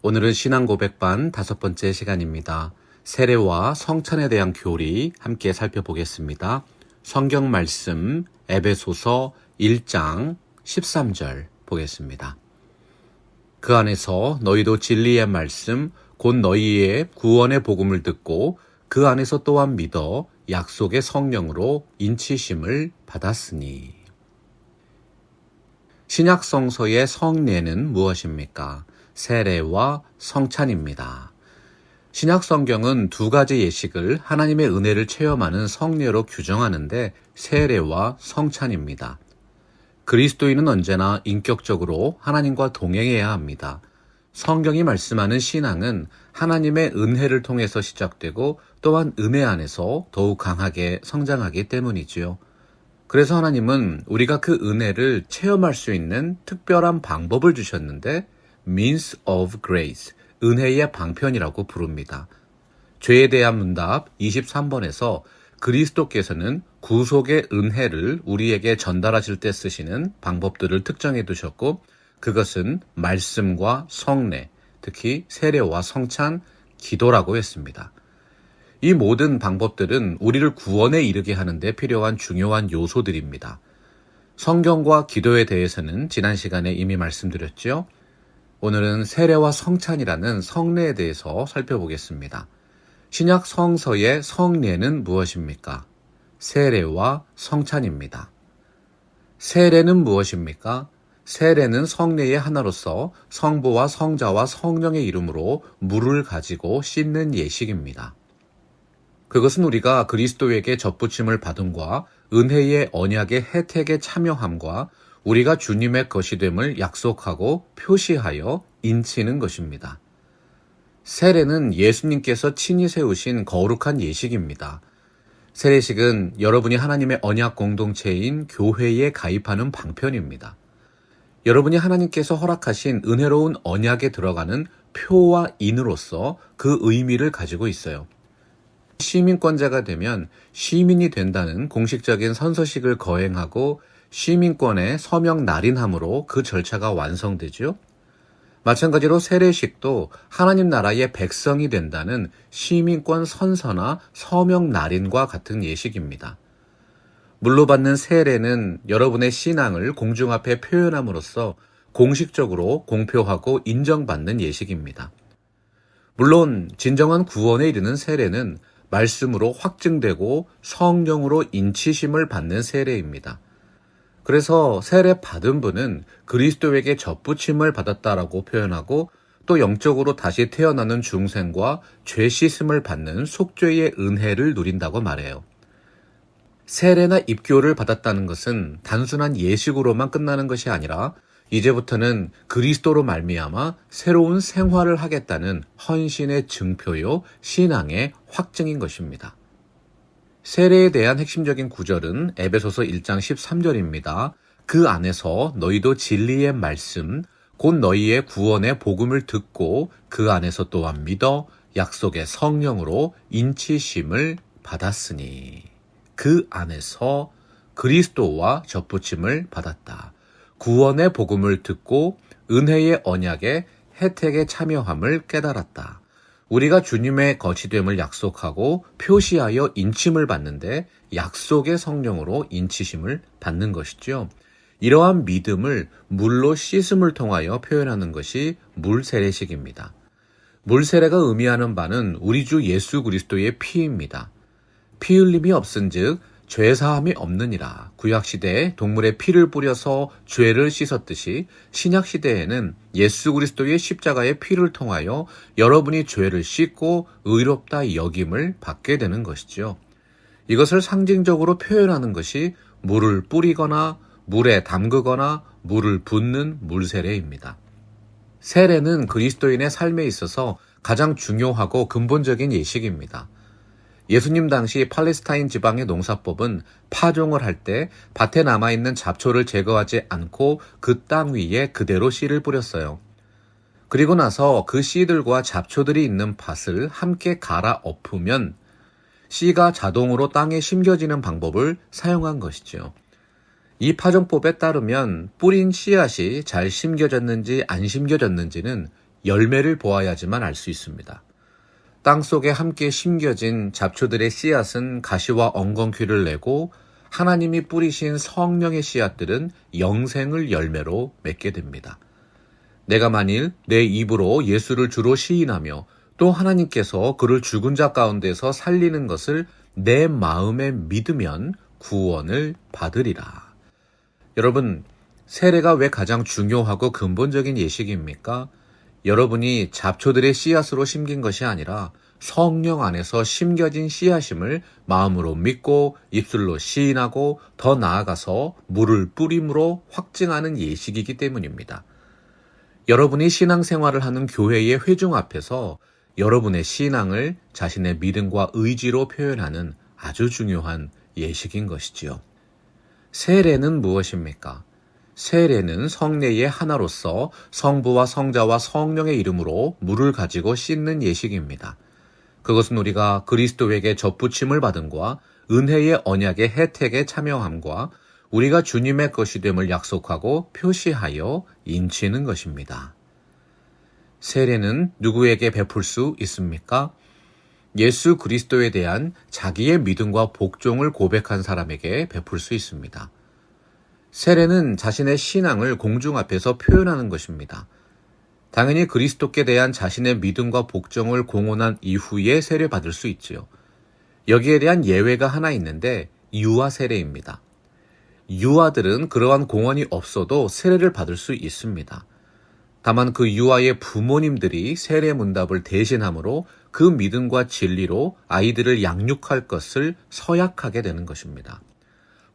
오늘은 신앙 고백반 다섯 번째 시간입니다. 세례와 성찬에 대한 교리 함께 살펴보겠습니다. 성경 말씀 에베소서 1장 13절 보겠습니다. 그 안에서 너희도 진리의 말씀 곧 너희의 구원의 복음을 듣고 그 안에서 또한 믿어 약속의 성령으로 인치심을 받았으니 신약 성서의 성례는 무엇입니까? 세례와 성찬입니다. 신약 성경은 두 가지 예식을 하나님의 은혜를 체험하는 성례로 규정하는데 세례와 성찬입니다. 그리스도인은 언제나 인격적으로 하나님과 동행해야 합니다. 성경이 말씀하는 신앙은 하나님의 은혜를 통해서 시작되고 또한 은혜 안에서 더욱 강하게 성장하기 때문이지요. 그래서 하나님은 우리가 그 은혜를 체험할 수 있는 특별한 방법을 주셨는데 means of grace, 은혜의 방편이라고 부릅니다. 죄에 대한 문답 23번에서 그리스도께서는 구속의 은혜를 우리에게 전달하실 때 쓰시는 방법들을 특정해 두셨고 그것은 말씀과 성례, 특히 세례와 성찬, 기도라고 했습니다. 이 모든 방법들은 우리를 구원에 이르게 하는데 필요한 중요한 요소들입니다. 성경과 기도에 대해서는 지난 시간에 이미 말씀드렸죠. 오늘은 세례와 성찬이라는 성례에 대해서 살펴보겠습니다. 신약 성서의 성례는 무엇입니까? 세례와 성찬입니다. 세례는 무엇입니까? 세례는 성례의 하나로서 성부와 성자와 성령의 이름으로 물을 가지고 씻는 예식입니다. 그것은 우리가 그리스도에게 접붙임을 받음과 은혜의 언약의 혜택에 참여함과 우리가 주님의 것이 됨을 약속하고 표시하여 인치는 것입니다. 세례는 예수님께서 친히 세우신 거룩한 예식입니다. 세례식은 여러분이 하나님의 언약 공동체인 교회에 가입하는 방편입니다. 여러분이 하나님께서 허락하신 은혜로운 언약에 들어가는 표와 인으로서 그 의미를 가지고 있어요. 시민권자가 되면 시민이 된다는 공식적인 선서식을 거행하고 시민권의 서명 날인함으로 그 절차가 완성되죠. 마찬가지로 세례식도 하나님 나라의 백성이 된다는 시민권 선서나 서명 날인과 같은 예식입니다. 물로 받는 세례는 여러분의 신앙을 공중 앞에 표현함으로써 공식적으로 공표하고 인정받는 예식입니다. 물론 진정한 구원에 이르는 세례는 말씀으로 확증되고 성령으로 인치심을 받는 세례입니다. 그래서 세례 받은 분은 그리스도에게 접붙임을 받았다라고 표현하고 또 영적으로 다시 태어나는 중생과 죄 씻음을 받는 속죄의 은혜를 누린다고 말해요. 세례나 입교를 받았다는 것은 단순한 예식으로만 끝나는 것이 아니라 이제부터는 그리스도로 말미암아 새로운 생활을 하겠다는 헌신의 증표요 신앙의 확증인 것입니다. 세례에 대한 핵심적인 구절은 에베소서 1장 13절입니다. 그 안에서 너희도 진리의 말씀 곧 너희의 구원의 복음을 듣고 그 안에서 또한 믿어 약속의 성령으로 인치심을 받았으니 그 안에서 그리스도와 접붙임을 받았다. 구원의 복음을 듣고 은혜의 언약의 혜택에 참여함을 깨달았다. 우리가 주님의 거치됨을 약속하고 표시하여 인침을 받는데 약속의 성령으로 인치심을 받는 것이죠. 이러한 믿음을 물로 씻음을 통하여 표현하는 것이 물 세례식입니다. 물 세례가 의미하는 바는 우리 주 예수 그리스도의 피입니다. 피 흘림이 없은즉 죄 사함이 없느니라. 구약 시대에 동물의 피를 뿌려서 죄를 씻었듯이 신약 시대에는 예수 그리스도의 십자가의 피를 통하여 여러분이 죄를 씻고 의롭다 여김을 받게 되는 것이죠. 이것을 상징적으로 표현하는 것이 물을 뿌리거나 물에 담그거나 물을 붓는 물세례입니다. 세례는 그리스도인의 삶에 있어서 가장 중요하고 근본적인 예식입니다. 예수님 당시 팔레스타인 지방의 농사법은 파종을 할 때 밭에 남아있는 잡초를 제거하지 않고 그 땅 위에 그대로 씨를 뿌렸어요. 그리고 나서 그 씨들과 잡초들이 있는 밭을 함께 갈아 엎으면 씨가 자동으로 땅에 심겨지는 방법을 사용한 것이죠. 이 파종법에 따르면 뿌린 씨앗이 잘 심겨졌는지 안 심겨졌는지는 열매를 보아야지만 알 수 있습니다. 땅 속에 함께 심겨진 잡초들의 씨앗은 가시와 엉겅퀴를 내고 하나님이 뿌리신 성령의 씨앗들은 영생을 열매로 맺게 됩니다. 내가 만일 내 입으로 예수를 주로 시인하며 또 하나님께서 그를 죽은 자 가운데서 살리는 것을 내 마음에 믿으면 구원을 받으리라. 여러분, 세례가 왜 가장 중요하고 근본적인 예식입니까? 여러분이 잡초들의 씨앗으로 심긴 것이 아니라 성령 안에서 심겨진 씨앗임을 마음으로 믿고 입술로 시인하고 더 나아가서 물을 뿌림으로 확증하는 예식이기 때문입니다. 여러분이 신앙생활을 하는 교회의 회중 앞에서 여러분의 신앙을 자신의 믿음과 의지로 표현하는 아주 중요한 예식인 것이지요. 세례는 무엇입니까? 세례는 성례의 하나로서 성부와 성자와 성령의 이름으로 물을 가지고 씻는 예식입니다. 그것은 우리가 그리스도에게 접붙임을 받음과 은혜의 언약의 혜택에 참여함과 우리가 주님의 것이 됨을 약속하고 표시하여 인치는 것입니다. 세례는 누구에게 베풀 수 있습니까? 예수 그리스도에 대한 자기의 믿음과 복종을 고백한 사람에게 베풀 수 있습니다. 세례는 자신의 신앙을 공중 앞에서 표현하는 것입니다. 당연히 그리스도께 대한 자신의 믿음과 복종을 공언한 이후에 세례받을 수 있지요. 여기에 대한 예외가 하나 있는데 유아 세례입니다. 유아들은 그러한 공헌이 없어도 세례를 받을 수 있습니다. 다만 그 유아의 부모님들이 세례 문답을 대신함으로 그 믿음과 진리로 아이들을 양육할 것을 서약하게 되는 것입니다.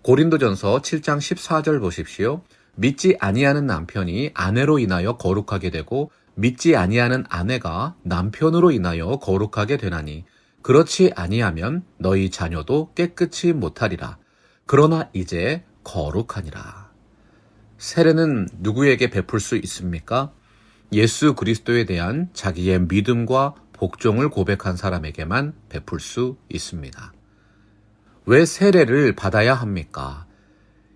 고린도전서 7장 14절 보십시오. 믿지 아니하는 남편이 아내로 인하여 거룩하게 되고 믿지 아니하는 아내가 남편으로 인하여 거룩하게 되나니 그렇지 아니하면 너희 자녀도 깨끗이 못하리라. 그러나 이제 거룩하니라. 세례는 누구에게 베풀 수 있습니까? 예수 그리스도에 대한 자기의 믿음과 복종을 고백한 사람에게만 베풀 수 있습니다. 왜 세례를 받아야 합니까?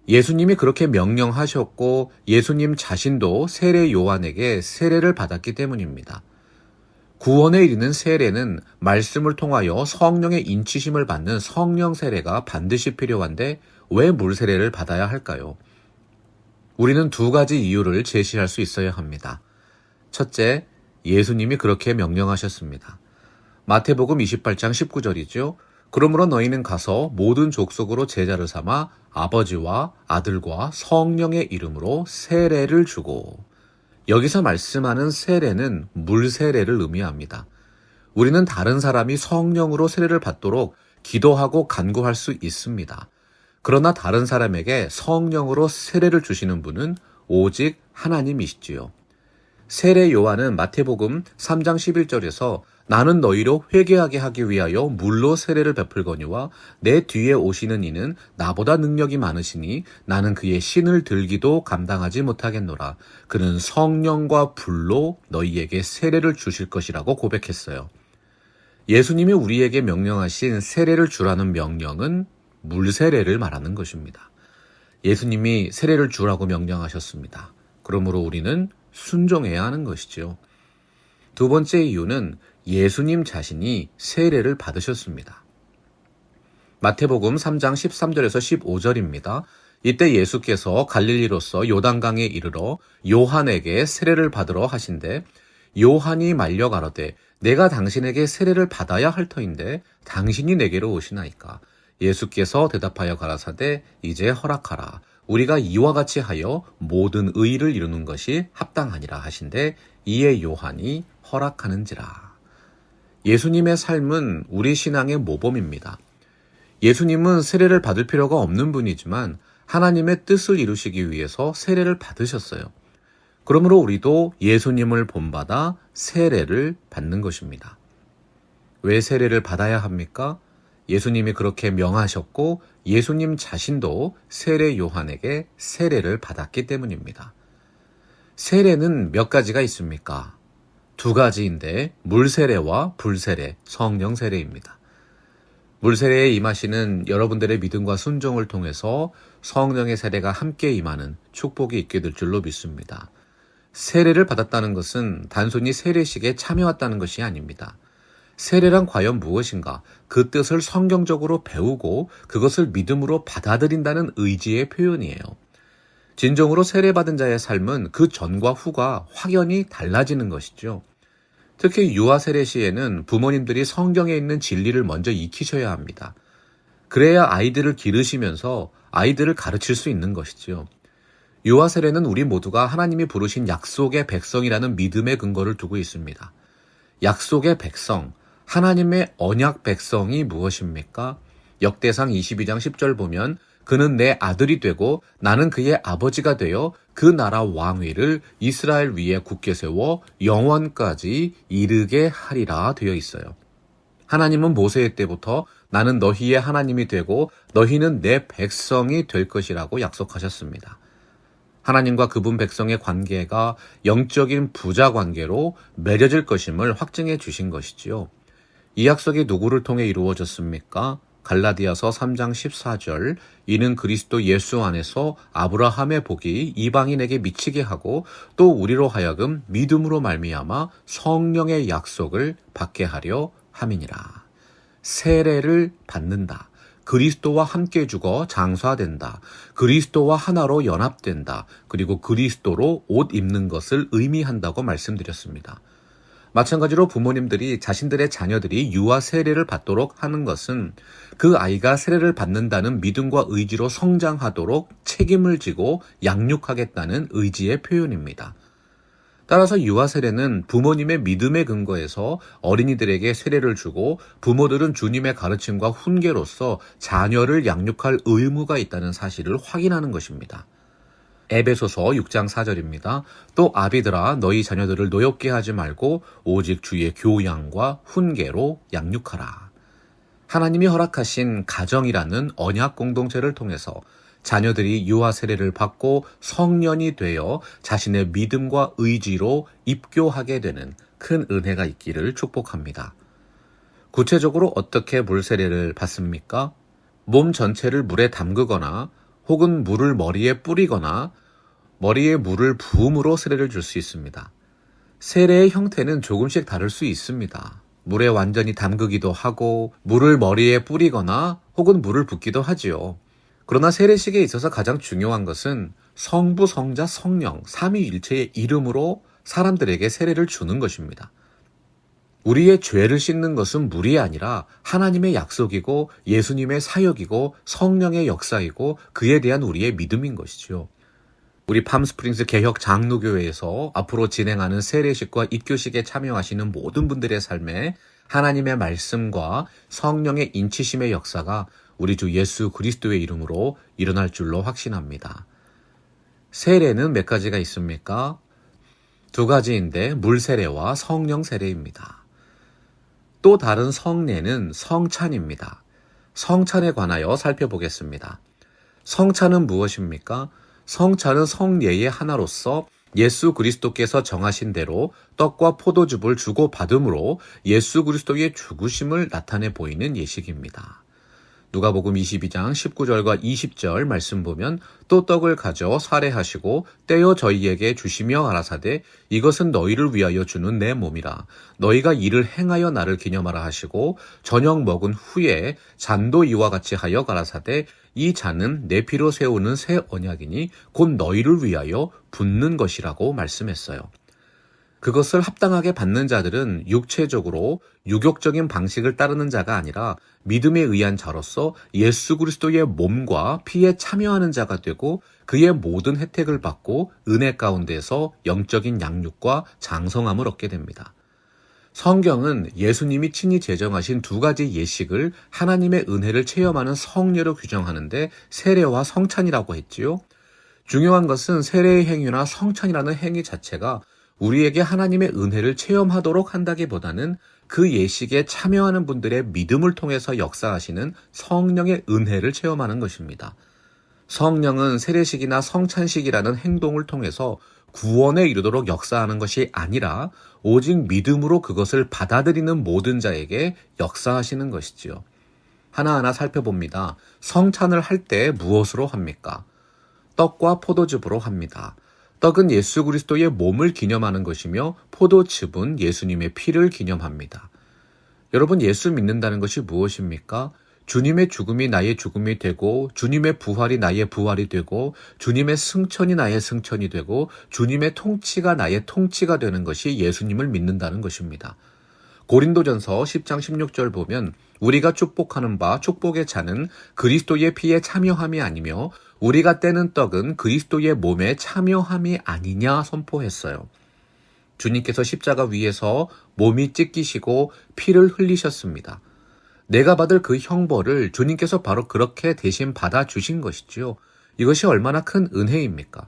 예수님이 그렇게 명령하셨고 예수님 자신도 세례 요한에게 세례를 받았기 때문입니다. 구원에 이르는 세례는 말씀을 통하여 성령의 인치심을 받는 성령 세례가 반드시 필요한데 왜 물 세례를 받아야 할까요? 우리는 두 가지 이유를 제시할 수 있어야 합니다. 첫째, 예수님이 그렇게 명령하셨습니다. 마태복음 28장 19절이죠. 그러므로 너희는 가서 모든 족속으로 제자를 삼아 아버지와 아들과 성령의 이름으로 세례를 주고 여기서 말씀하는 세례는 물 세례를 의미합니다. 우리는 다른 사람이 성령으로 세례를 받도록 기도하고 간구할 수 있습니다. 그러나 다른 사람에게 성령으로 세례를 주시는 분은 오직 하나님이시지요. 세례 요한은 마태복음 3장 11절에서 나는 너희로 회개하게 하기 위하여 물로 세례를 베풀거니와 내 뒤에 오시는 이는 나보다 능력이 많으시니 나는 그의 신을 들기도 감당하지 못하겠노라. 그는 성령과 불로 너희에게 세례를 주실 것이라고 고백했어요. 예수님이 우리에게 명령하신 세례를 주라는 명령은 물 세례를 말하는 것입니다. 예수님이 세례를 주라고 명령하셨습니다. 그러므로 우리는 순종해야 하는 것이지요. 두 번째 이유는 예수님 자신이 세례를 받으셨습니다. 마태복음 3장 13절에서 15절입니다. 이때 예수께서 갈릴리로서 요단강에 이르러 요한에게 세례를 받으러 하신데 요한이 말려 가로되 내가 당신에게 세례를 받아야 할 터인데 당신이 내게로 오시나이까 예수께서 대답하여 가라사대 이제 허락하라 우리가 이와 같이 하여 모든 의를 이루는 것이 합당하니라 하신데 이에 요한이 허락하는지라. 예수님의 삶은 우리 신앙의 모범입니다. 예수님은 세례를 받을 필요가 없는 분이지만 하나님의 뜻을 이루시기 위해서 세례를 받으셨어요. 그러므로 우리도 예수님을 본받아 세례를 받는 것입니다. 왜 세례를 받아야 합니까? 예수님이 그렇게 명하셨고 예수님 자신도 세례 요한에게 세례를 받았기 때문입니다. 세례는 몇 가지가 있습니까? 두 가지인데 물세례와 불세례, 성령 세례입니다. 물세례에 임하시는 여러분들의 믿음과 순종을 통해서 성령의 세례가 함께 임하는 축복이 있게 될 줄로 믿습니다. 세례를 받았다는 것은 단순히 세례식에 참여했다는 것이 아닙니다. 세례란 과연 무엇인가? 그 뜻을 성경적으로 배우고 그것을 믿음으로 받아들인다는 의지의 표현이에요. 진정으로 세례받은 자의 삶은 그 전과 후가 확연히 달라지는 것이죠. 특히 유아 세례 시에는 부모님들이 성경에 있는 진리를 먼저 익히셔야 합니다. 그래야 아이들을 기르시면서 아이들을 가르칠 수 있는 것이지요. 유아 세례는 우리 모두가 하나님이 부르신 약속의 백성이라는 믿음의 근거를 두고 있습니다. 약속의 백성, 하나님의 언약 백성이 무엇입니까? 역대상 22장 10절 보면 그는 내 아들이 되고 나는 그의 아버지가 되어 그 나라 왕위를 이스라엘 위에 굳게 세워 영원까지 이르게 하리라 되어 있어요. 하나님은 모세의 때부터 나는 너희의 하나님이 되고 너희는 내 백성이 될 것이라고 약속하셨습니다. 하나님과 그분 백성의 관계가 영적인 부자 관계로 맺어질 것임을 확증해 주신 것이지요. 이 약속이 누구를 통해 이루어졌습니까? 갈라디아서 3장 14절 이는 그리스도 예수 안에서 아브라함의 복이 이방인에게 미치게 하고 또 우리로 하여금 믿음으로 말미암아 성령의 약속을 받게 하려 함이니라. 세례를 받는다. 그리스도와 함께 죽어 장사된다. 그리스도와 하나로 연합된다. 그리고 그리스도로 옷 입는 것을 의미한다고 말씀드렸습니다. 마찬가지로 부모님들이 자신들의 자녀들이 유아 세례를 받도록 하는 것은 그 아이가 세례를 받는다는 믿음과 의지로 성장하도록 책임을 지고 양육하겠다는 의지의 표현입니다. 따라서 유아 세례는 부모님의 믿음의 근거에서 어린이들에게 세례를 주고 부모들은 주님의 가르침과 훈계로서 자녀를 양육할 의무가 있다는 사실을 확인하는 것입니다. 에베소서 6장 4절입니다. 또 아비들아 너희 자녀들을 노엽게 하지 말고 오직 주의 교양과 훈계로 양육하라. 하나님이 허락하신 가정이라는 언약 공동체를 통해서 자녀들이 유아 세례를 받고 성년이 되어 자신의 믿음과 의지로 입교하게 되는 큰 은혜가 있기를 축복합니다. 구체적으로 어떻게 물 세례를 받습니까? 몸 전체를 물에 담그거나 혹은 물을 머리에 뿌리거나 머리에 물을 부음으로 세례를 줄 수 있습니다. 세례의 형태는 조금씩 다를 수 있습니다. 물에 완전히 담그기도 하고 물을 머리에 뿌리거나 혹은 물을 붓기도 하지요. 그러나 세례식에 있어서 가장 중요한 것은 성부, 성자, 성령, 삼위일체의 이름으로 사람들에게 세례를 주는 것입니다. 우리의 죄를 씻는 것은 물이 아니라 하나님의 약속이고 예수님의 사역이고 성령의 역사이고 그에 대한 우리의 믿음인 것이지요. 우리 팜스프링스 개혁 장로교회에서 앞으로 진행하는 세례식과 입교식에 참여하시는 모든 분들의 삶에 하나님의 말씀과 성령의 인치심의 역사가 우리 주 예수 그리스도의 이름으로 일어날 줄로 확신합니다. 세례는 몇 가지가 있습니까? 두 가지인데 물 세례와 성령 세례입니다. 또 다른 성례는 성찬입니다. 성찬에 관하여 살펴보겠습니다. 성찬은 무엇입니까? 성찬은 성례의 하나로서 예수 그리스도께서 정하신 대로 떡과 포도즙을 주고 받음으로 예수 그리스도의 죽으심을 나타내 보이는 예식입니다. 누가복음 22장 19절과 20절 말씀 보면 또 떡을 가져 살해하시고 떼어 저희에게 주시며 가라사대 이것은 너희를 위하여 주는 내 몸이라 너희가 이를 행하여 나를 기념하라 하시고 저녁 먹은 후에 잔도 이와 같이 하여 가라사대 이 잔은 내 피로 세우는 새 언약이니 곧 너희를 위하여 붓는 것이라고 말씀했어요. 그것을 합당하게 받는 자들은 육체적으로 유격적인 방식을 따르는 자가 아니라 믿음에 의한 자로서 예수 그리스도의 몸과 피에 참여하는 자가 되고 그의 모든 혜택을 받고 은혜 가운데서 영적인 양육과 장성함을 얻게 됩니다. 성경은 예수님이 친히 제정하신 두 가지 예식을 하나님의 은혜를 체험하는 성례로 규정하는데 세례와 성찬이라고 했지요. 중요한 것은 세례의 행위나 성찬이라는 행위 자체가 우리에게 하나님의 은혜를 체험하도록 한다기보다는 그 예식에 참여하는 분들의 믿음을 통해서 역사하시는 성령의 은혜를 체험하는 것입니다. 성령은 세례식이나 성찬식이라는 행동을 통해서 구원에 이르도록 역사하는 것이 아니라 오직 믿음으로 그것을 받아들이는 모든 자에게 역사하시는 것이지요. 하나하나 살펴봅니다. 성찬을 할 때 무엇으로 합니까? 떡과 포도즙으로 합니다. 떡은 예수 그리스도의 몸을 기념하는 것이며 포도즙은 예수님의 피를 기념합니다. 여러분 예수 믿는다는 것이 무엇입니까? 주님의 죽음이 나의 죽음이 되고 주님의 부활이 나의 부활이 되고 주님의 승천이 나의 승천이 되고 주님의 통치가 나의 통치가 되는 것이 예수님을 믿는다는 것입니다. 고린도전서 10장 16절 보면 우리가 축복하는 바 축복의 차는 그리스도의 피에 참여함이 아니며 우리가 떼는 떡은 그리스도의 몸에 참여함이 아니냐 선포했어요. 주님께서 십자가 위에서 몸이 찢기시고 피를 흘리셨습니다. 내가 받을 그 형벌을 주님께서 바로 그렇게 대신 받아 주신 것이지요. 이것이 얼마나 큰 은혜입니까?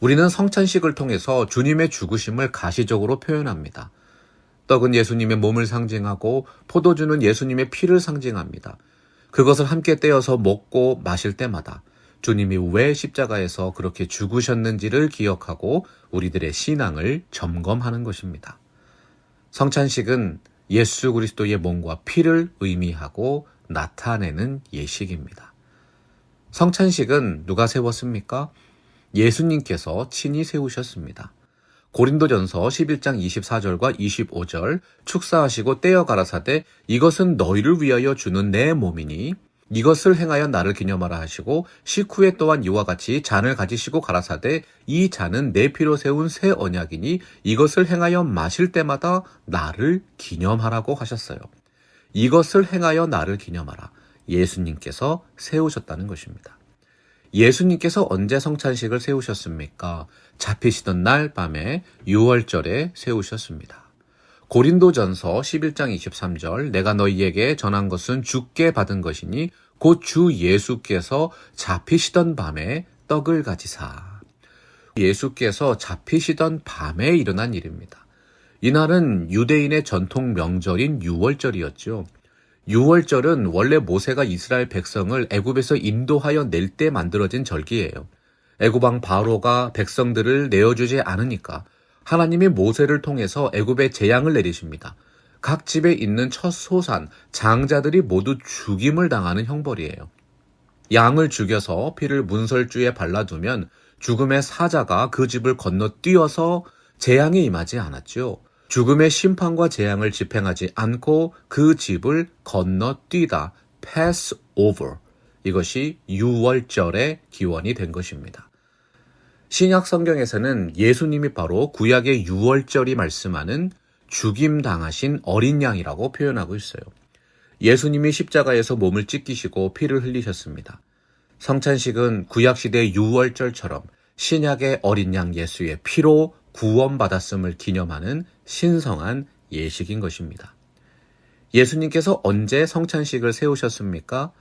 우리는 성찬식을 통해서 주님의 죽으심을 가시적으로 표현합니다. 떡은 예수님의 몸을 상징하고 포도주는 예수님의 피를 상징합니다. 그것을 함께 떼어서 먹고 마실 때마다 주님이 왜 십자가에서 그렇게 죽으셨는지를 기억하고 우리들의 신앙을 점검하는 것입니다. 성찬식은 예수 그리스도의 몸과 피를 의미하고 나타내는 예식입니다. 성찬식은 누가 세웠습니까? 예수님께서 친히 세우셨습니다. 고린도전서 11장 24절과 25절 축사하시고 떼어 가라사대 이것은 너희를 위하여 주는 내 몸이니 이것을 행하여 나를 기념하라 하시고 식후에 또한 이와 같이 잔을 가지시고 가라사대 이 잔은 내 피로 세운 새 언약이니 이것을 행하여 마실 때마다 나를 기념하라고 하셨어요. 이것을 행하여 나를 기념하라. 예수님께서 세우셨다는 것입니다. 예수님께서 언제 성찬식을 세우셨습니까? 잡히시던 날 밤에 6월절에 세우셨습니다. 고린도전서 11장 23절 내가 너희에게 전한 것은 주께 받은 것이니 곧 주 예수께서 잡히시던 밤에 떡을 가지사. 예수께서 잡히시던 밤에 일어난 일입니다. 이날은 유대인의 전통 명절인 6월절이었죠. 6월절은 원래 모세가 이스라엘 백성을 애굽에서 인도하여 낼 때 만들어진 절기예요. 애굽왕 바로가 백성들을 내어주지 않으니까 하나님이 모세를 통해서 애굽에 재앙을 내리십니다. 각 집에 있는 첫 소산, 장자들이 모두 죽임을 당하는 형벌이에요. 양을 죽여서 피를 문설주에 발라두면 죽음의 사자가 그 집을 건너뛰어서 재앙이 임하지 않았죠. 죽음의 심판과 재앙을 집행하지 않고 그 집을 건너뛰다, pass over. 이것이 6월절의 기원이 된 것입니다. 신약 성경에서는 예수님이 바로 구약의 6월절이 말씀하는 죽임 당하신 어린 양이라고 표현하고 있어요. 예수님이 십자가에서 몸을 찢기시고 피를 흘리셨습니다. 성찬식은 구약시대 6월절처럼 신약의 어린 양 예수의 피로 구원받았음을 기념하는 신성한 예식인 것입니다. 예수님께서 언제 성찬식을 세우셨습니까?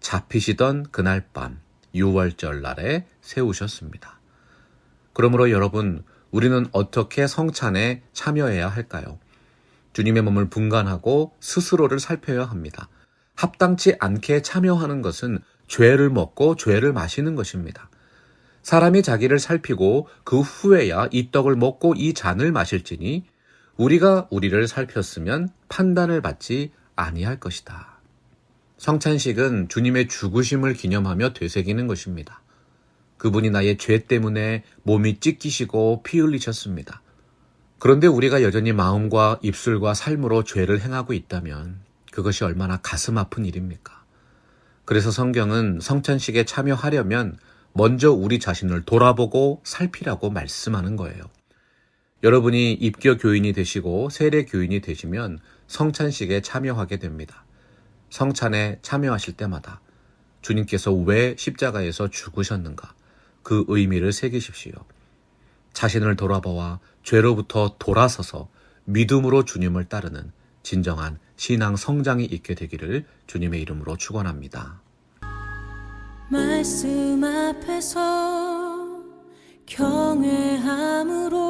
잡히시던 그날 밤 6월절 날에 세우셨습니다. 그러므로 여러분, 우리는 어떻게 성찬에 참여해야 할까요? 주님의 몸을 분간하고 스스로를 살펴야 합니다. 합당치 않게 참여하는 것은 죄를 먹고 죄를 마시는 것입니다. 사람이 자기를 살피고 그 후에야 이 떡을 먹고 이 잔을 마실지니 우리가 우리를 살폈으면 판단을 받지 아니할 것이다. 성찬식은 주님의 죽으심을 기념하며 되새기는 것입니다. 그분이 나의 죄 때문에 몸이 찢기시고 피 흘리셨습니다. 그런데 우리가 여전히 마음과 입술과 삶으로 죄를 행하고 있다면 그것이 얼마나 가슴 아픈 일입니까? 그래서 성경은 성찬식에 참여하려면 먼저 우리 자신을 돌아보고 살피라고 말씀하는 거예요. 여러분이 입교 교인이 되시고 세례 교인이 되시면 성찬식에 참여하게 됩니다. 성찬에 참여하실 때마다 주님께서 왜 십자가에서 죽으셨는가? 그 의미를 새기십시오. 자신을 돌아보아 죄로부터 돌아서서 믿음으로 주님을 따르는 진정한 신앙 성장이 있게 되기를 주님의 이름으로 축원합니다. 말씀 앞에서 경외함으로